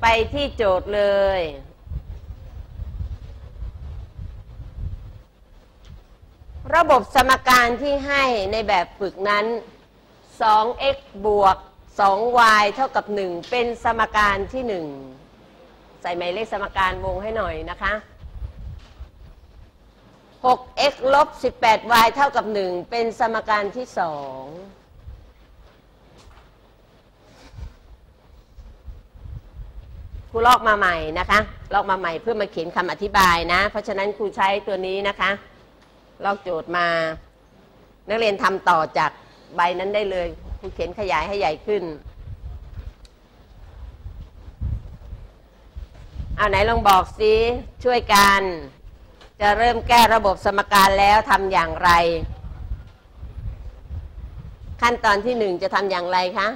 ไปที่โจทย์เลย ระบบสมการที่ให้ในแบบฝึกนั้น 2x บวก 2y เท่ากับ 1 เป็นสมการที่ 1 ใส่หมายเลขสมการวงให้หน่อยนะคะ 6x ลบ 18y เท่ากับ 1 เป็นสมการที่ 2 รูลอกมาใหม่นะคะ ลอกมาใหม่เพื่อมาเขียนคำอธิบายนะ เพราะฉะนั้นครูใช้ตัวนี้นะคะ ลอกโจทย์มา นักเรียนทำต่อจากใบนั้นได้เลยครูเขียนขยายให้ใหญ่ขึ้นเอาไหนลองบอกสิช่วยกัน จะเริ่มแก้ระบบสมการแล้วทำอย่างไร ขั้นตอนที่หนึ่งจะทำอย่างไรคะ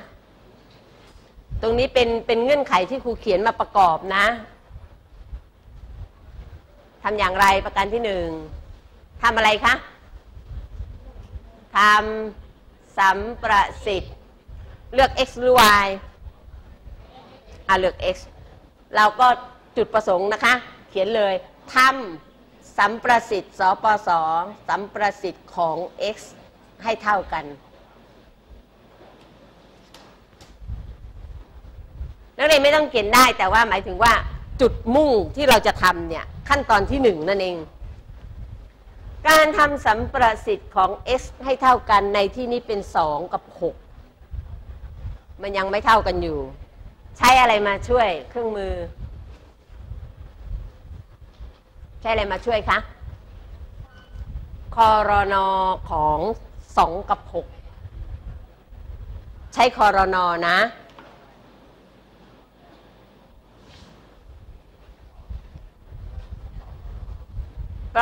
ตรงนี้เป็นเป็นเงื่อนไขที่ครูเขียนมาประกอบนะทำอย่างไรประการที่หนึ่งทำอะไรคะทำสัมประสิทธิ์ เลือก x หรือ y อะเลือก x เราก็จุดประสงค์นะคะ เขียนเลยทำสัมประสิทธิ์สปสสัมประสิทธิ์ของ x ให้เท่ากัน นักเรียนไม่ต้องเขียนได้แต่ว่าหมายถึงว่าจุดมุ่งที่เราจะทำเนี่ยขั้นตอนที่หนึ่งนั่นเอง การทำสัมประสิทธิ์ของ x ให้เท่ากันในที่นี้เป็น 2 กับ 6 มันยังไม่เท่ากันอยู่ ใช้อะไรมาช่วยเครื่องมือ ใช้อะไรมาช่วยคะคอรนอของ 2 กับ 6 ใช้คอรนอนะ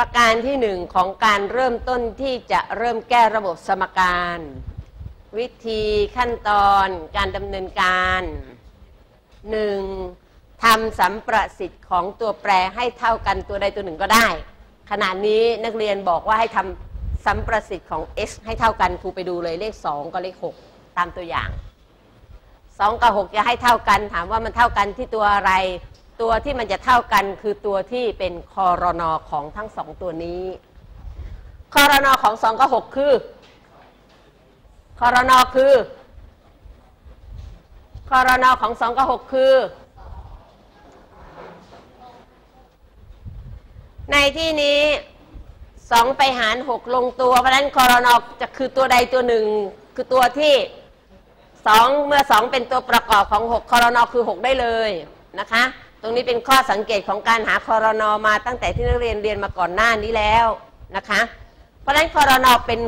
ประการที่หนึ่งของการเริ่มต้นที่จะเริ่มแก้ระบบสมการ วิธีขั้นตอนการดำเนินการหนึ่งทำสัมประสิทธิ์ของตัวแปรให้เท่ากันตัวใดตัวหนึ่งก็ได้ ขณะนี้นักเรียนบอกว่าให้ทำสัมประสิทธิ์ของ x ให้เท่ากันครูไปดูเลยเลข 2 กับเลข 6 ตามตัวอย่าง 2 กับ 6 จะให้เท่ากัน ถามว่ามันเท่ากันที่ตัวอะไร ตัวที่มันจะเท่ากันคือตัวที่เป็นคอรนอของทั้งสองตัวนี้คอรนอของ2กับ6คือคอรนอคือคอรนอของ2กับ6คือ ในที่นี้2ไปหาร6ลงตัว เพราะฉะนั้นคอรนอจะคือตัวใดตัวหนึ่ง คือตัวที่2เมื่อ2เป็นตัวประกอบของ6คอรนอคือ6ได้เลยนะคะ ตรงนี้เป็นข้อสังเกตของการหาคอรนอมาตั้งแต่ที่นักเรียนเรียนมาก่อนหน้านี้แล้วนะคะ เพราะฉะนั้นคอรนอเป็น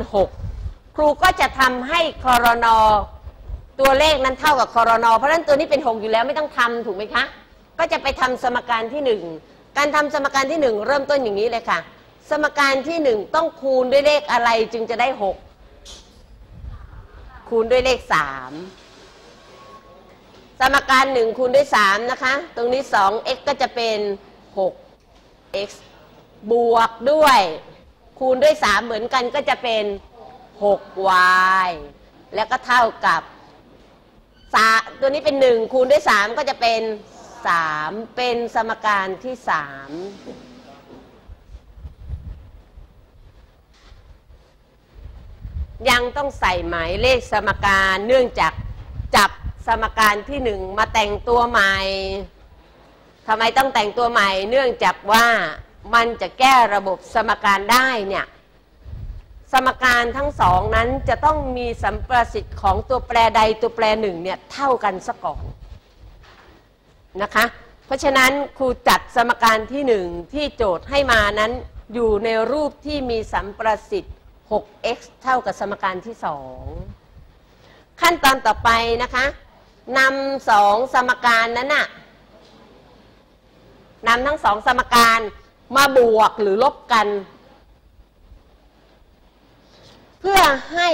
6 ครูก็จะทำให้คอรนอตัวเลขนั้นเท่ากับคอรนอเพราะฉะนั้นตัวนี้เป็น 6 อยู่แล้วไม่ต้องทำถูกไหมคะ ก็จะไปทำสมการที่ 1 การทำสมการที่ 1 เริ่มต้นอย่างนี้เลยค่ะ สมการที่ 1 ต้องคูณด้วยเลขอะไรจึงจะได้ 6 คูณด้วยเลข 3 สมการ1คูณด้วย3นะคะ ตรงนี้ 2x ก็จะเป็น 6x บวกด้วย คูณด้วย 3 เหมือนกันก็จะเป็น 6y แล้วก็เท่ากับสาตัวนี้เป็น 1 คูณด้วย 3 ก็จะเป็น 3 เป็นสมการที่ 3ยังต้องใส่หมายเลขสมการเนื่องจากจับ สมการที่หนึ่งมาแต่งตัวใหม่ทำไมต้องแต่งตัวใหม่ เนื่องจากว่ามันจะแก้ระบบสมการได้เนี่ยสมการทั้งสองนั้นจะต้องมีสัมประสิทธิ์ของตัวแปรใดตัวแปรหนึ่งเนี่ยเท่ากันซะก่อนนะคะ เพราะฉะนั้นครูจัดสมการที่หนึ่งที่โจทย์ให้มานั้นอยู่ในรูปที่มีสัมประสิทธิ์ 6x เท่ากับสมการที่สองขั้นตอนต่อไปนะคะ นำสองสมการนั้นน่ะนำทั้งสองสมการมาบวกหรือลบกัน เพื่อให้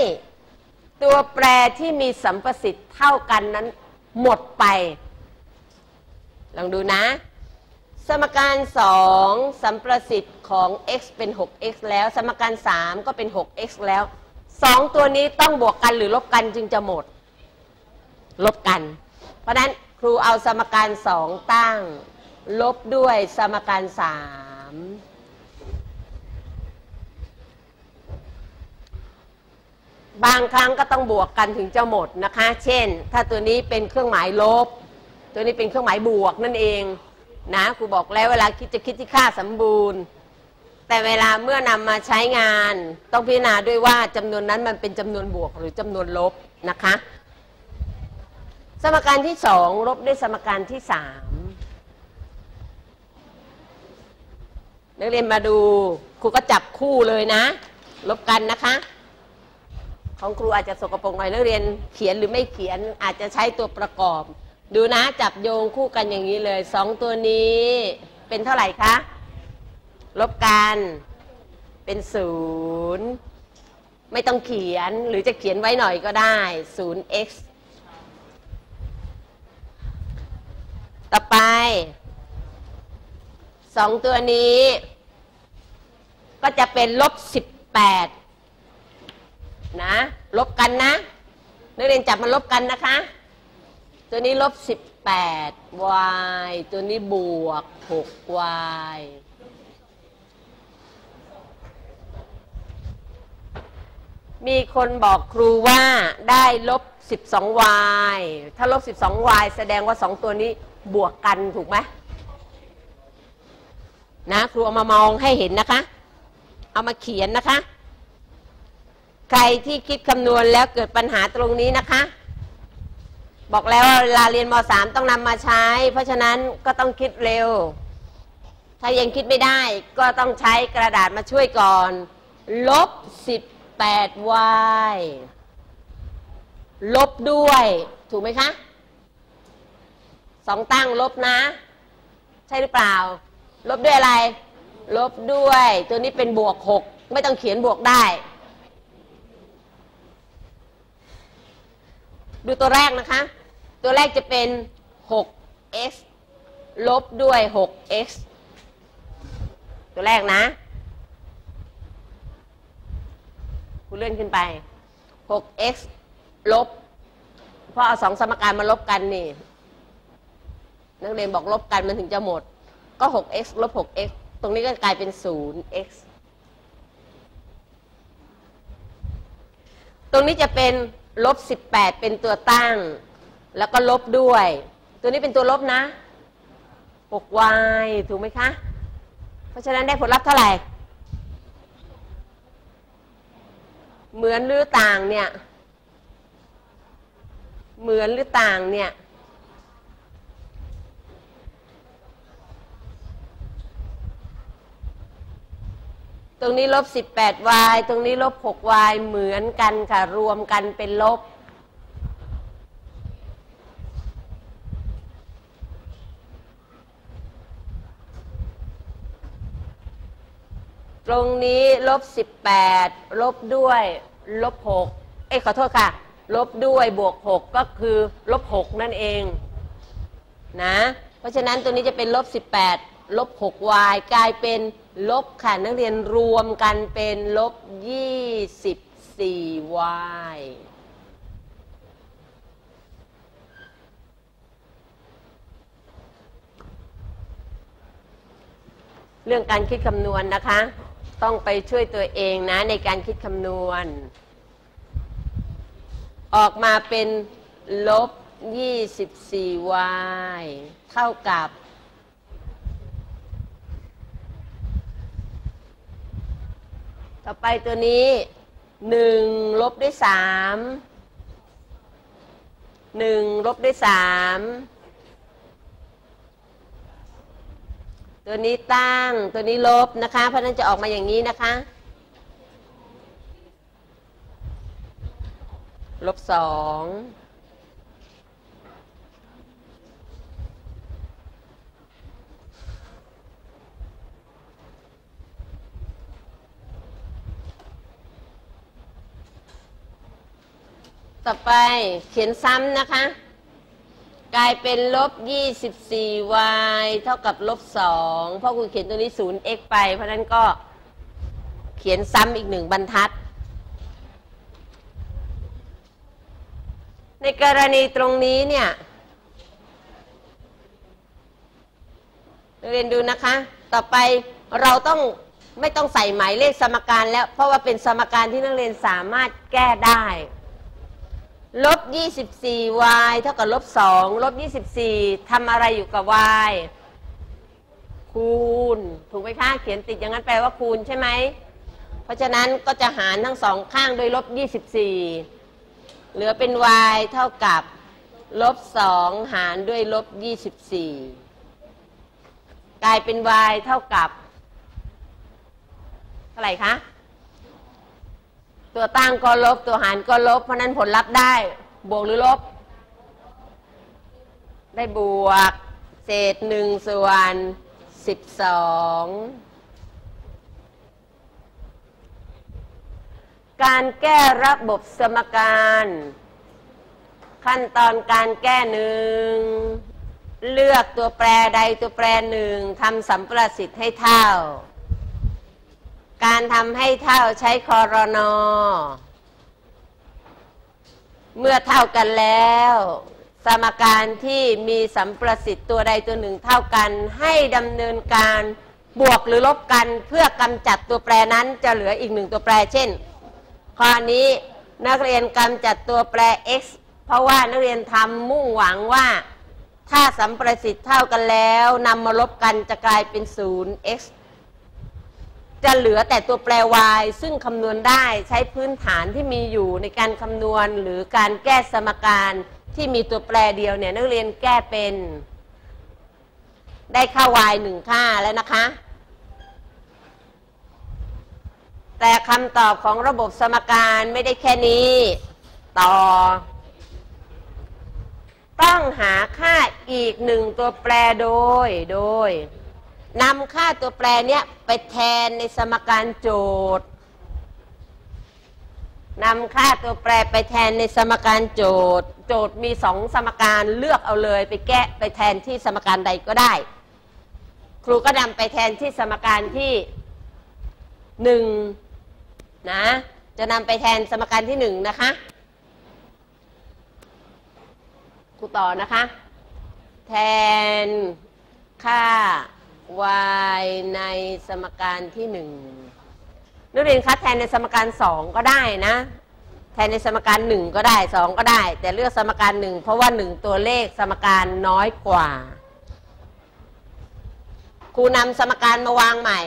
ตัวแปรที่มีสัมประสิทธิ์เท่ากันนั้นหมดไป ลองดูนะ สมการ 2 สัมประสิทธิ์ของ x เป็น 6x แล้ว สมการ 3 ก็เป็น 6x แล้ว 2 ตัวนี้ต้องบวกกันหรือลบกันจึงจะหมด ลบกัน เพราะนั้นครูเอาสมการ2ตั้ง ลบด้วยสมการ3บางครั้งก็ต้องบวกกันถึงจะหมดนะคะ เช่น ถ้าตัวนี้เป็นเครื่องหมายลบ ตัวนี้เป็นเครื่องหมายบวกนั่นเองนะครูบอกแล้วเวลาคิดจะคิดที่ค่าสมบูรณ์ แต่เวลาเมื่อนำมาใช้งาน ต้องพิจารณาด้วยว่าจำนวนนั้นมันเป็นจำนวนบวกหรือจำนวนลบนะคะ สมการที่สองลบด้วยสมการที่สามนักเรียนมาดูครูก็จับคู่เลยนะ ลบกันนะคะ ของครูอาจจะสกปรกหน่อยนักเรียนเขียนหรือไม่เขียนอาจจะใช้ตัวประกอบ ดูนะจับโยงคู่กันอย่างนี้เลยสองตัวนี้เป็นเท่าไหร่คะลบกันเป็นศูนย์ไม่ต้องเขียนหรือจะเขียนไว้หน่อยก็ได้ศูนย์ x ต่อไปสองตัวนี้ ก็จะเป็นลบสิบแปดนะลบกันนะนักเรียนจับมาลบกันนะคะ ตัวนี้ลบสิบแปด y ตัวนี้บวกหก y มีคนบอกครูว่าได้ลบ 12y ถ้าลบ 12y แสดงว่า 2 ตัวนี้ บวกกันถูกไหมนะครูเอามามองให้เห็นนะคะ เอามาเขียนนะคะ ใครที่คิดคำนวณแล้วเกิดปัญหาตรงนี้นะคะ บอกแล้วว่าเวลาเรียนม .3 ต้องนำมาใช้ เพราะฉะนั้นก็ต้องคิดเร็ว ถ้ายังคิดไม่ได้ก็ต้องใช้กระดาษมาช่วยก่อน ลบ 18y ลบด้วย ถูกไหมคะ สองตั้งลบนะ ใช่หรือเปล่า ลบด้วยอะไร ลบด้วย ตัวนี้เป็นบวก6ไม่ต้องเขียนบวกได้ ดูตัวแรกนะคะ ตัวแรกจะเป็น 6x ลบด้วย 6x ตัวแรกนะ คุณเลื่อนขึ้นไป 6x ลบ เพราะเอาสองสมการมาลบกันนี่ นักเรียนบอกลบกันมันถึงจะหมด ก็ 6x ลบ 6x ตรงนี้ก็กลายเป็น 0x ตรงนี้จะเป็นลบ 18 เป็นตัวตั้ง แล้วก็ลบด้วย ตัวนี้เป็นตัวลบนะ 6y ถูกไหมคะ เพราะฉะนั้นได้ผลลัพธ์เท่าไหร่ เหมือนหรือต่างเนี่ย เหมือนหรือต่างเนี่ย ตรงนี้ลบ 18y ตรงนี้ลบ 6y เหมือนกันค่ะ รวมกันเป็นลบ ตรงนี้ลบ18ลบด้วย ลบ6เอ้ขอโทษค่ะ ลบด้วยบวก6ก็คือลบ6นั่นเอง นะ เพราะฉะนั้นตัวนี้จะเป็นลบ18 ลบ 6y กลายเป็นลบค่ะนักเรียนรวมกันเป็นลบ 24y เรื่องการคิดคำนวณนะคะ ต้องไปช่วยตัวเองนะในการคิดคำนวณ ออกมาเป็นลบ 24y เท่ากับ ต่อไปตัวนี้1ลบด้วย3 1ลบด้วย3ตัวนี้ตั้งตัวนี้ลบนะคะ เพราะนั้นจะออกมาอย่างนี้นะคะ ลบสอง ต่อไปเขียนซ้ำนะคะ กลายเป็นลบ 24y เท่ากับลบ 2 เพราะคุณเขียนตัวนี้ 0x ไป เพราะฉะนั้นก็เขียนซ้ำอีกหนึ่งบรรทัด ในกรณีตรงนี้เนี่ยเรียนดูนะคะ ต่อไปเราต้องไม่ต้องใส่หมายเลขสมการแล้ว เพราะว่าเป็นสมการที่นักเรียนสามารถแก้ได้ ลบ 24y เท่ากับลบ 2 ลบ 24ทำอะไรอยู่กับ y คูณ ถูกไหมคะเขียนติดอย่างนั้นแปลว่าคูณใช่ไหม เพราะฉะนั้นก็จะหารทั้งสองข้างโดยลบ 24 เหลือเป็น y เท่ากับลบ 2 หารด้วยลบ 24 กลายเป็น y เท่ากับ เท่าไหร่คะ ตัวตั้งก็ลบตัวหารก็ลบ เพราะฉะนั้นผลลัพธ์ได้ บวกหรือลบ ได้บวก เศษหนึ่งส่วนสิบสองการแก้ระบบสมการ ขั้นตอนการแก้หนึ่งเลือกตัวแปรใดตัวแปรหนึ่งทำสัมประสิทธิ์ให้เท่า การทำให้เท่าใช้คอรนอเมื่อเท่ากันแล้ว สมการที่มีสัมประสิทธิ์ตัวใดตัวหนึ่งเท่ากันให้ดำเนินการบวกหรือลบกันเพื่อกำจัดตัวแปรนั้นจะเหลืออีกหนึ่งตัวแปร เช่น ข้อนี้นักเรียนกำจัดตัวแปร x เพราะว่านักเรียนทำมุ่งหวังว่า ถ้าสัมประสิทธิ์เท่ากันแล้วนำมาลบกันจะกลายเป็น0 x จะเหลือแต่ตัวแปร y ซึ่งคำนวณได้ใช้พื้นฐานที่มีอยู่ในการคำนวณหรือการแก้สมการที่มีตัวแปรเดียวเนี่ยนักเรียนแก้เป็น ได้ค่า y หนึ่งค่าแล้วนะคะ แต่คำตอบของระบบสมการไม่ได้แค่นี้ ต่อ ต้องหาค่าอีกหนึ่งตัวแปรโดยโดย นำค่าตัวแปรเนี้ยไปแทนในสมการโจทย์นำค่าตัวแปรไปแทนในสมการโจทย์ โจทย์มีสองสมการเลือกเอาเลย ไปแก้ไปแทนที่สมการใดก็ได้ ครูก็นำไปแทนที่สมการที่หนึ่งนะจะนำไปแทนสมการที่หนึ่งนะคะครูต่อนะคะ แทนค่า y ในสมการที่หนึ่งนักเรียนคะแทนในสมการสองก็ได้นะ แทนในสมการหนึ่งก็ได้สองก็ได้ แต่เลือกสมการหนึ่งเพราะว่าหนึ่งตัวเลขสมการน้อยกว่าครูนำสมการมาวางใหม่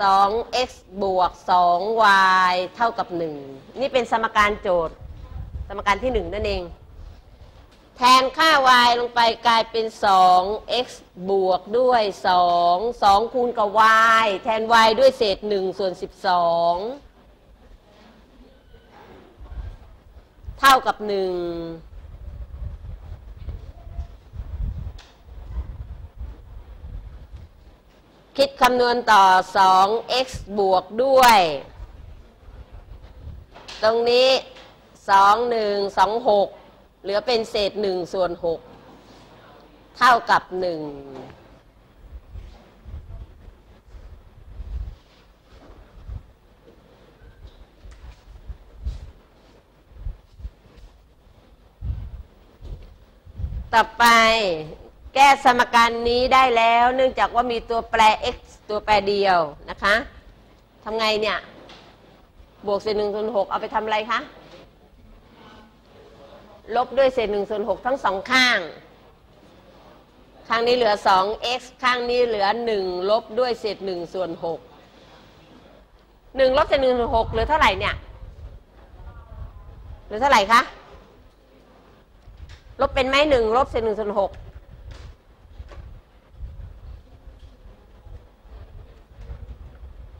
2x บวก 2y เท่ากับ 1 นี่เป็นสมการโจทย์ สมการที่ 1 นั่นเอง แทนค่า y ลงไปกลายเป็น 2x บวกด้วย 2 2 คูณกับ y แทน y ด้วยเศษ 1 ส่วน 12 เท่ากับ 1 คิดคำนวณต่อ 2x บวกด้วย ตรงนี้ 2 1 2 6 เหลือเป็นเศษ1ส่วน6เท่ากับ1ต่อไปแก้สมการนี้ได้แล้ว เนื่องจากว่ามีตัวแปร x ตัวแปรเดียวนะคะทำไงเนี่ย บวกเศษหนึ่งส่วนหกเอาไปทำอะไรคะ ลบด้วยเศษหนึ่งส่วนหกทั้งสองข้าง ข้างนี้เหลือ 2x ข้างนี้เหลือ1ลบด้วยเศษ1ส่วน6 1ลบเศษ1ส่วน6เหลือเท่าไหร่เนี่ยเหลือเท่าไหร่คะลบเป็นไหมหนึ่งลบเศษ1ส่วน6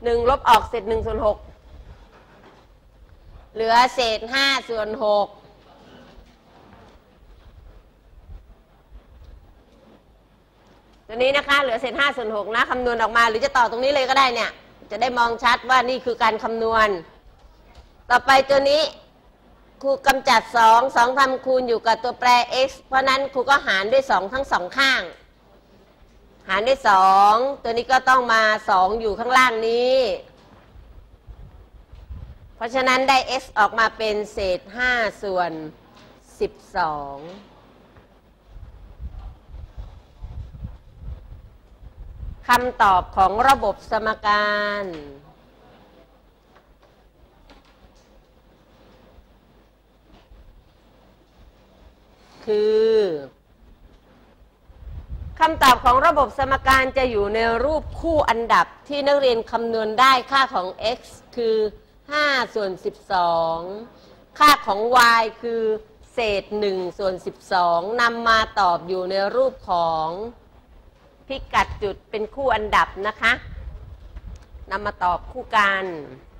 หนึ่งลบออกเศษหนึ่งส่วนหกเหลือเศษห้าส่วนหก ตัวนี้นะคะเหลือเศษห้าส่วนหกนะคำนวณออกมาหรือจะต่อตรงนี้เลยก็ได้เนี่ย จะได้มองชัดว่านี่คือการคำนวณ ต่อไปตัวนี้ครูกำจัด2 2ทำคูณอยู่กับตัวแปร x เพราะนั้นครูก็หารด้วย2ทั้งสองข้าง หารด้วย2ตัวนี้ก็ต้องมา2องอยู่ข้างล่างนี้ เพราะฉะนั้นได้ x ออกมาเป็นเศษ5ส่วน12 คำตอบของระบบสมการ คือคำตอบของระบบสมการจะอยู่ในรูปคู่อันดับที่นักเรียนคำนวณได้ค่าของ x คือ 5 ส่วน 12 ค่าของ y คือเศษ 1 ส่วน 12นำมาตอบอยู่ในรูปของ พิกัดจุดเป็นคู่อันดับนะคะนำมาตอบคู่กัน「